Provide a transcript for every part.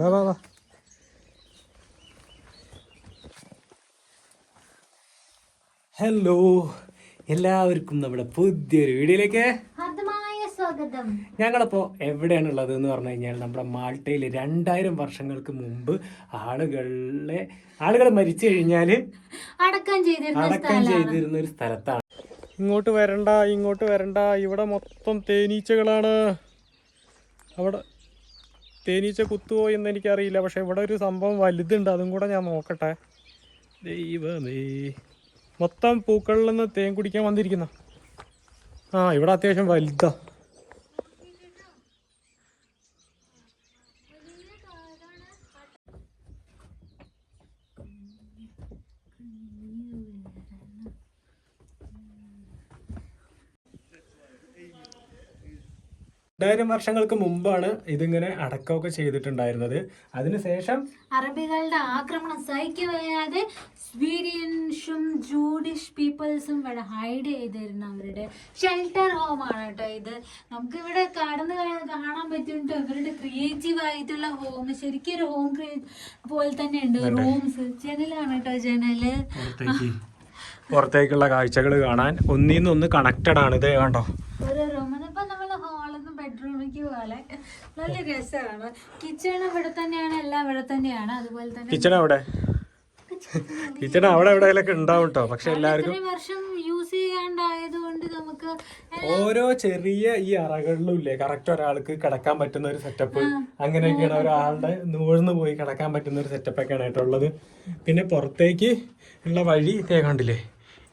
വാ വാ വാ. ഹലോ എല്ലാവർക്കും നമ്മുടെ പുതിയൊരു വീഡിയോയിലേക്ക് ഹർദ്ദമായ സ്വാഗതം. ഞങ്ങളപ്പോൾ എവിടെയാണുള്ളത് എന്ന് പറഞ്ഞു കഴിഞ്ഞാൽ നമ്മുടെ മാൾട്ടയിൽ രണ്ടായിരം വർഷങ്ങൾക്ക് മുമ്പ് ആളുകളെ ആളുകൾ മരിച്ചു കഴിഞ്ഞാൽ അടക്കം ചെയ്തിരുന്ന അടക്കം ചെയ്തിരുന്ന ഒരു സ്ഥലത്താണ്. ഇങ്ങോട്ട് വരണ്ട ഇങ്ങോട്ട് വരണ്ട. ഇവിടെ മൊത്തം തേനീച്ചകളാണ്. അവിടെ തേനീച്ച കുത്തുവോ എന്ന് എനിക്കറിയില്ല. പക്ഷെ ഇവിടെ ഒരു സംഭവം വലുതുണ്ട്. അതും കൂടെ ഞാൻ നോക്കട്ടെ. ദൈവമേ. മൊത്തം പൂക്കളിൽ നിന്ന് തേൻ കുടിക്കാൻ വന്നിരിക്കുന്ന. ആ ഇവിടെ അത്യാവശ്യം വലുതാ. രണ്ടായിരം വർഷങ്ങൾക്ക് മുമ്പാണ് ഇതിങ്ങനെ അടക്കമൊക്കെ ചെയ്തിട്ടുണ്ടായിരുന്നത്. അതിനുശേഷം അറബികളുടെ ആക്രമണം സഹിക്കവയ്യാതെ സ്വീഡിയൻസും ജൂഡിഷ് പീപ്പിൾസും ഇവിടെ ഹൈഡ് ചെയ്തിരുന്ന അവരുടെ ഷെൽട്ടർ ഹോമാണ് ആണ് കേട്ടോ ഇത്. നമുക്ക് ഇവിടെ കടന്ന് കാണാൻ പറ്റുന്നുണ്ട് ഇവരുടെ ക്രിയേറ്റീവ് ആയിട്ടുള്ള ഹോം ശരിക്കും ഒരു ഹോം പോലെ തന്നെ ഉണ്ട്. റൂംസ് ജനലാണ് കേട്ടോ ജനൽ പുറത്തേക്ക്. പുറത്തേക്കുള്ള കാഴ്ചകൾ കാണാൻ ഒന്നിന്ന് ഒന്ന് കണക്റ്റഡ് ആണ്. ഇത് കണ്ടോ? ഓരോ റൂം ഇപ്പൊ നമ്മൾ ഹാളിൽ നിന്ന് ബെഡ്റൂമിലേക്ക് പോലെ. നല്ല രസമാണ്. കിച്ചൺ ഇവിടെ തന്നെയാണ് എല്ലാം ഇവിടെ തന്നെയാണ്. അതുപോലെ തന്നെ കിച്ചൺ അവിടെ? കിച്ചൺ അവിടെ എവിടെയെങ്കിലൊക്കെ ഉണ്ടാവും കേട്ടോ പക്ഷെ എല്ലാവർക്കും വർഷം യൂസ് ചെയ്യാണ്ടായത് കൊണ്ട് നമുക്ക് ഓരോ ചെറിയ ഈ അറകളിലും ഇല്ലേ കറക്റ്റ് ഒരാൾക്ക് കിടക്കാൻ പറ്റുന്ന ഒരു സെറ്റപ്പ് അങ്ങനെയൊക്കെയാണ് ഒരാളുടെ നൂഴ്ന്നു പോയി കിടക്കാൻ പറ്റുന്ന ഒരു സെറ്റപ്പ് ഒക്കെയാണ് ആയിട്ടുള്ളത് പിന്നെ പുറത്തേക്ക് ഉള്ള വഴി ഇതേ കണ്ടില്ലേ?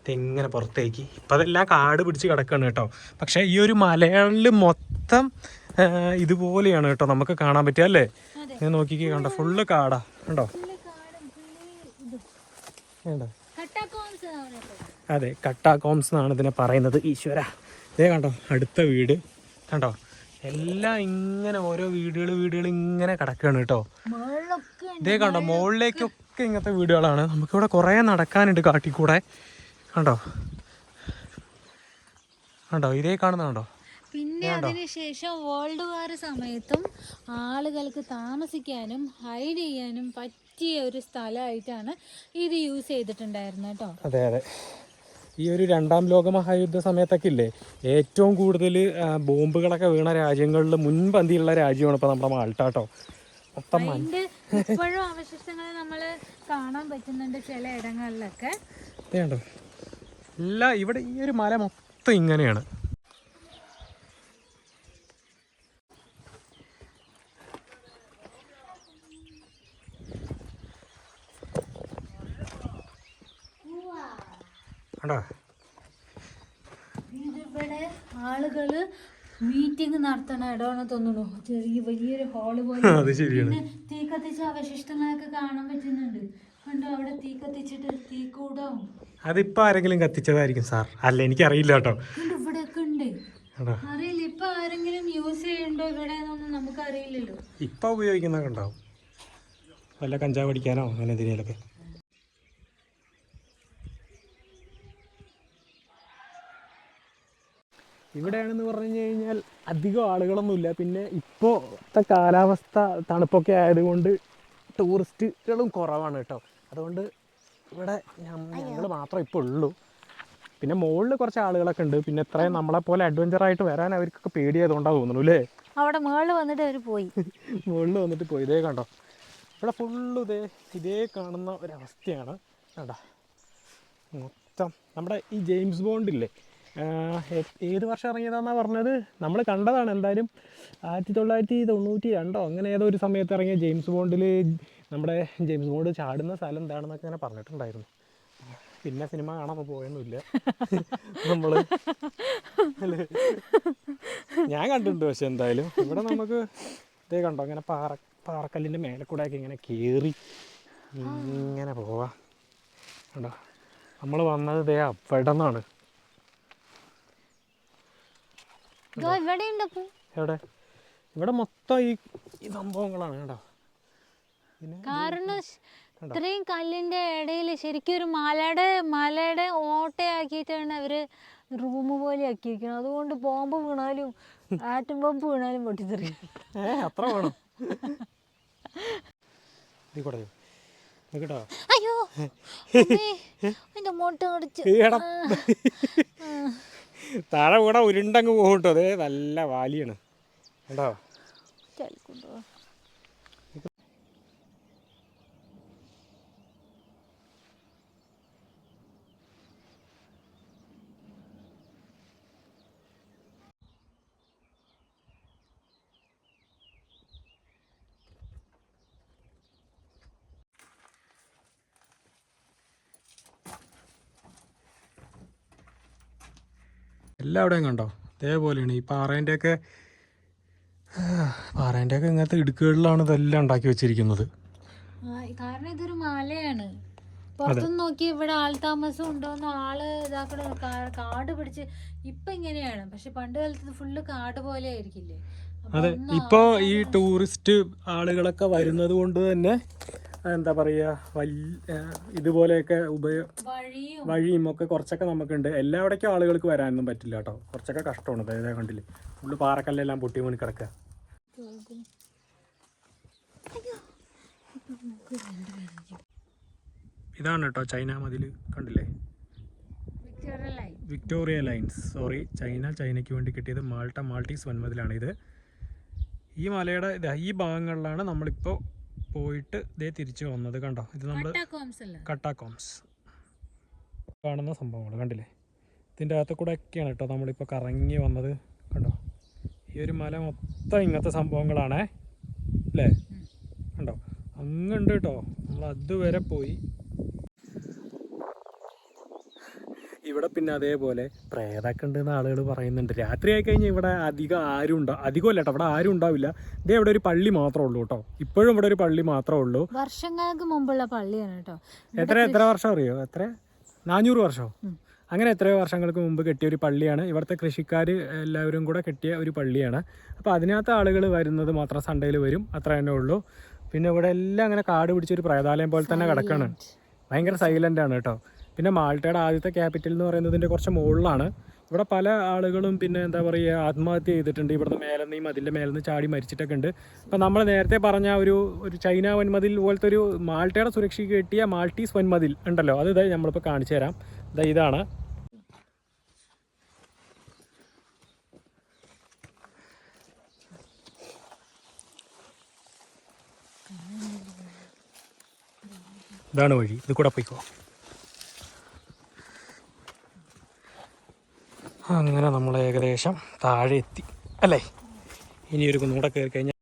ഇതെങ്ങനെ പുറത്തേക്ക്. ഇപ്പം അതെല്ലാം കാട് പിടിച്ച് കിടക്കുകയാണ് കേട്ടോ. പക്ഷേ ഈ ഒരു മലകളിൽ മൊത്തം ഇതുപോലെയാണ് കേട്ടോ നമുക്ക് കാണാൻ പറ്റുക അല്ലേ? ഞാൻ നോക്കിക്കേ കണ്ടോ? ഫുള്ള് കാടാ കണ്ടോ? കണ്ടോ? അതെ കട്ടാക്കോംസ് എന്നാണ് ഇതിനെ പറയുന്നത് ഈശ്വര. ഇതേ കണ്ടോ അടുത്ത വീട്. കണ്ടോ? എല്ലാം ഇങ്ങനെ ഓരോ വീടുകൾ വീടുകൾ ഇങ്ങനെ കിടക്കുകയാണ് കേട്ടോ. ഇതേ കണ്ടോ മുകളിലേക്കൊക്കെ ഇങ്ങനത്തെ വീടുകളാണ്. നമുക്കിവിടെ കുറേ നടക്കാനുണ്ട് കാട്ടിക്കൂടെ. കണ്ടോ? കണ്ടോ? ഇതേ കാണുന്നുണ്ടോ പിന്നെ അതിനുശേഷം വേൾഡ് വാർ സമയത്തും ആളുകൾക്ക് താമസിക്കാനും ഹൈഡ് ചെയ്യാനും പറ്റിയ ഒരു സ്ഥലമായിട്ടാണ് ഇത് യൂസ് ചെയ്തിട്ടുണ്ടായിരുന്നത് കേട്ടോ. അതെ അതെ. ഈ ഒരു രണ്ടാം ലോക മഹായുദ്ധ സമയത്തൊക്കെ ഇല്ലേ ഏറ്റവും കൂടുതൽ ബോംബുകളൊക്കെ വീണ രാജ്യങ്ങളിൽ മുൻപന്തിയുള്ള രാജ്യമാണ് ഇപ്പോൾ നമ്മുടെ മാൾട്ട കേട്ടോ. മൊത്തം മ- അതിന്റെ ഇപ്പോഴും അവശിഷ്ടങ്ങൾ നമ്മൾ കാണാൻ പറ്റുന്നുണ്ട് ചില ഇടങ്ങളിലൊക്കെ. എല്ലാ ഇവിടെ ഈ ഒരു മല മൊത്തം ഇങ്ങനെയാണ്. കണ്ടോ? ഇവിടെ ആളുകൾ മീറ്റിംഗ് നടത്തണ ഇടമാണ് തോന്നുന്നു. ചെറിയ വലിയൊരു ഹാൾ പോലെ. തീ കത്തിച്ച അവശിഷ്ടങ്ങളൊക്കെ കാണാൻ പറ്റുന്നുണ്ട്. അതിപ്പോൾ ആരെങ്കിലും കത്തിച്ചതായിരിക്കും സാർ. അല്ല എനിക്കറിയില്ല കേട്ടോ. കണ്ടോ അറിയില്ല ഇപ്പൊ ഉപയോഗിക്കുന്നൊക്കെ അറിയില്ലല്ലോ ഇപ്പം ഉപയോഗിക്കുന്നതൊക്കെ ഉണ്ടാവും. വല്ല കഞ്ചാവ് അടിക്കാനോ അങ്ങനെ എന്തിനേലൊക്കെ. ഇവിടെയാണെന്ന് പറഞ്ഞു കഴിഞ്ഞാൽ അധികം ആളുകളൊന്നുമില്ല പിന്നെ ഇപ്പോഴത്തെ കാലാവസ്ഥ തണുപ്പൊക്കെ ആയതുകൊണ്ട് ടൂറിസ്റ്റുകളും കുറവാണ് കേട്ടോ. അതുകൊണ്ട് ഇവിടെ ഞങ്ങൾ മാത്രമേ ഇപ്പോൾ ഉള്ളൂ. പിന്നെ മുകളിൽ കുറച്ച് ആളുകളൊക്കെ ഉണ്ട്. പിന്നെ ഇത്രയും നമ്മളെ പോലെ അഡ്വഞ്ചർ ആയിട്ട് വരാൻ അവർക്കൊക്കെ പേടിയായതുകൊണ്ടാണ് തോന്നുന്നു അല്ലേ അവിടെ മുകളിൽ വന്നിട്ട് അവർ പോയി. മുകളിൽ വന്നിട്ട് പോയി. ഇതേ കണ്ടോ? ഇവിടെ ഫുള്ള് ഇതേ ഇതേ കാണുന്ന ഒരവസ്ഥയാണ്. കണ്ടോ? മൊത്തം നമ്മുടെ ഈ ജെയിംസ് ബോണ്ട് ഇല്ലേ? ഏത് വർഷം ഇറങ്ങിയതാണെന്നാണ് പറഞ്ഞത്? നമ്മൾ കണ്ടതാണ് എന്തായാലും ആയിരത്തി തൊള്ളായിരത്തി തൊണ്ണൂറ്റി രണ്ടോ അങ്ങനെ ഏതോ ഒരു സമയത്ത് ഇറങ്ങിയ ജെയിംസ് ബോണ്ടിൽ നമ്മുടെ ജെയിംസ് ബോണ്ട് ചാടുന്ന സ്ഥലം എന്താണെന്നൊക്കെ ഇങ്ങനെ പറഞ്ഞിട്ടുണ്ടായിരുന്നു. പിന്നെ സിനിമ കാണാൻ പോയൊന്നുമില്ല. നമ്മൾ ഞാൻ കണ്ടിട്ടുണ്ട് പക്ഷെ എന്തായാലും. ഇവിടെ നമുക്ക് ഇതേ കണ്ടോ ഇങ്ങനെ പാറ പാറക്കല്ലിന്റെ മേലെ കൂടെ ഒക്കെ ഇങ്ങനെ കേറി ഇങ്ങനെ പോവാം. കണ്ടോ? നമ്മൾ വന്നത് ഇതേ അവിടെ നിന്നാണ്. ഇവിടെ എവിടെ? ഇവിടെ മൊത്തം ഈ സംഭവങ്ങളാണ് കേട്ടോ കാരണം ഇത്രയും കല്ലിന്റെ ഇടയിൽ ശരിക്കും ഒരു മലയുടെ മലയുടെ ഓട്ടയാക്കിയിട്ടാണ് അവർ റൂം പോലെ ആക്കിയിരിക്കുന്നത് അതുകൊണ്ട് ബോംബ് വീണാലും ആറ്റം ബോംബ് വീണാലും പൊട്ടിത്തെറിയും. അത്ര വേണം. അയ്യോ എന്റെ മുട്ട കടിച്ചു താഴെ കൂടെ ഉരുണ്ടങ്ങ് പോകും കേട്ടോ അതേ നല്ല വാലിയാണ്. കേട്ടോ എല്ലാവിടെയും കണ്ടോ? ഇതേപോലെയാണ്. ഈ പാറേന്റെയൊക്കെ പാറേന്റെയൊക്കെ ഇങ്ങനത്തെ ഇടുക്കുകളിലാണ് ഇതെല്ലാം ഉണ്ടാക്കി വെച്ചിരിക്കുന്നത്. കാരണം ഇതൊരു മലയാണ്. പുറത്തുനിന്ന് നോക്കി ഇവിടെ ആൾ താമസം ഉണ്ടോന്ന് ആൾ ഇതാക്കണ കാട് പിടിച്ച് ഇപ്പൊ ഇങ്ങനെയാണ്. പക്ഷെ പണ്ട് കാലത്ത് ഫുള്ള് കാട് പോലെ ആയിരിക്കില്ലേ? അതെ. ഇപ്പോ ഈ ടൂറിസ്റ്റ് ആളുകളൊക്കെ വരുന്നത് കൊണ്ട് തന്നെ എന്താ പറയുക വലിയ ഇതുപോലെയൊക്കെ ഉപയോ വഴിയും. ഒക്കെ കുറച്ചൊക്കെ നമുക്കുണ്ട്. എല്ലാവിടേക്കും ആളുകൾക്ക് വരാനൊന്നും പറ്റില്ല കേട്ടോ. കുറച്ചൊക്കെ കഷ്ടമാണ് അതായത് കണ്ടില്ലേ? ഫുള്ള് പാറക്കല്ലെല്ലാം പൊട്ടി മുന്നിൽ കിടക്കുക ഇതാണ് കേട്ടോ ചൈന മതിൽ കണ്ടില്ലേ? Victoria line Victoria lines. Sorry China ചൈനയ്ക്ക് വേണ്ടി കിട്ടിയത് മാൾട്ട മാൾട്ടീസ് വൻമതിലാണ് ഇത്. ഈ മലയുടെ ഇതാ ഈ ഭാഗങ്ങളിലാണ് നമ്മളിപ്പോൾ പോയിട്ട് ഇതേ തിരിച്ചു വന്നത് കണ്ടോ? ഇത് നമ്മൾ കട്ടാക്കോംസ് കാണുന്ന സംഭവങ്ങൾ കണ്ടില്ലേ? ഇതിന്റെ അകത്ത് കൂടെ ഒക്കെയാണ് കേട്ടോ നമ്മളിപ്പോൾ കറങ്ങി വന്നത്. കണ്ടോ? ഈ ഒരു മല മൊത്തം ഇങ്ങനത്തെ സംഭവങ്ങളാണേ. അല്ലേ? കണ്ടോ? അങ്ങുണ്ട് കേട്ടോ. നമ്മൾ അതുവരെ പോയി. ഇവിടെ പിന്നെ അതേപോലെ പ്രേതൊക്കെ ഉണ്ടെന്ന് ആളുകൾ പറയുന്നുണ്ട്. രാത്രി ആയി കഴിഞ്ഞാൽ ഇവിടെ അധികം ആരും ഉണ്ടാവും അധികം അല്ല കേട്ടോ ഇവിടെ ആരും ഉണ്ടാവില്ല. ഇതേ ഇവിടെ ഒരു പള്ളി മാത്രമേ ഉള്ളൂ കേട്ടോ ഇപ്പോഴും ഇവിടെ ഒരു പള്ളി മാത്രമേ ഉള്ളൂ. വർഷങ്ങൾക്ക് മുമ്പുള്ള പള്ളിയാണ് കേട്ടോ എത്ര എത്ര വർഷം അറിയോ? എത്ര? നാനൂറ് വർഷമോ അങ്ങനെ എത്രയോ വർഷങ്ങൾക്ക് മുമ്പ് കെട്ടിയ ഒരു പള്ളിയാണ്. ഇവിടുത്തെ കൃഷിക്കാർ എല്ലാവരും കൂടെ കെട്ടിയ ഒരു പള്ളിയാണ്. അപ്പോൾ അതിനകത്ത് ആളുകൾ വരുന്നത് മാത്രം സൺഡേയിൽ വരും. അത്ര തന്നെ ഉള്ളൂ. പിന്നെ ഇവിടെ എല്ലാം അങ്ങനെ കാട് പിടിച്ചൊരു പ്രേതാലയം പോലെ തന്നെ കിടക്കാണ്. ഭയങ്കര സൈലന്റ് ആണ് കേട്ടോ പിന്നെ മാൾട്ടയുടെ ആദ്യത്തെ ക്യാപിറ്റൽ എന്ന് പറയുന്നതിന്റെ കുറച്ച് മുകളിലാണ്. ഇവിടെ പല ആളുകളും പിന്നെ എന്താ പറയുക ആത്മഹത്യ ചെയ്തിട്ടുണ്ട്. ഇവിടുന്ന് മേലെ നിന്ന് ഈ മതിലിന്റെ മേലെ നിന്ന് ചാടി മരിച്ചിട്ടൊക്കെ ഉണ്ട്. അപ്പം നമ്മൾ നേരത്തെ പറഞ്ഞ ഒരു ഒരു ചൈന വൻമതിൽ പോലത്തെ ഒരു മാൾട്ടയുടെ സുരക്ഷയ്ക്ക് കിട്ടിയ മാൾട്ടീസ് വൻമതിൽ ഉണ്ടല്ലോ. അത് ഇതായി നമ്മളിപ്പോൾ കാണിച്ചു തരാം. ഇതാ ഇതാണ്. ഇതാണ് വഴി. ഇത് കൂടെ പോയിക്കോ. അങ്ങനെ നമ്മൾ ഏകദേശം താഴെ എത്തി അല്ലേ? ഇനി ഒരു കുന്നൂടെ കയറി കഴിഞ്ഞാൽ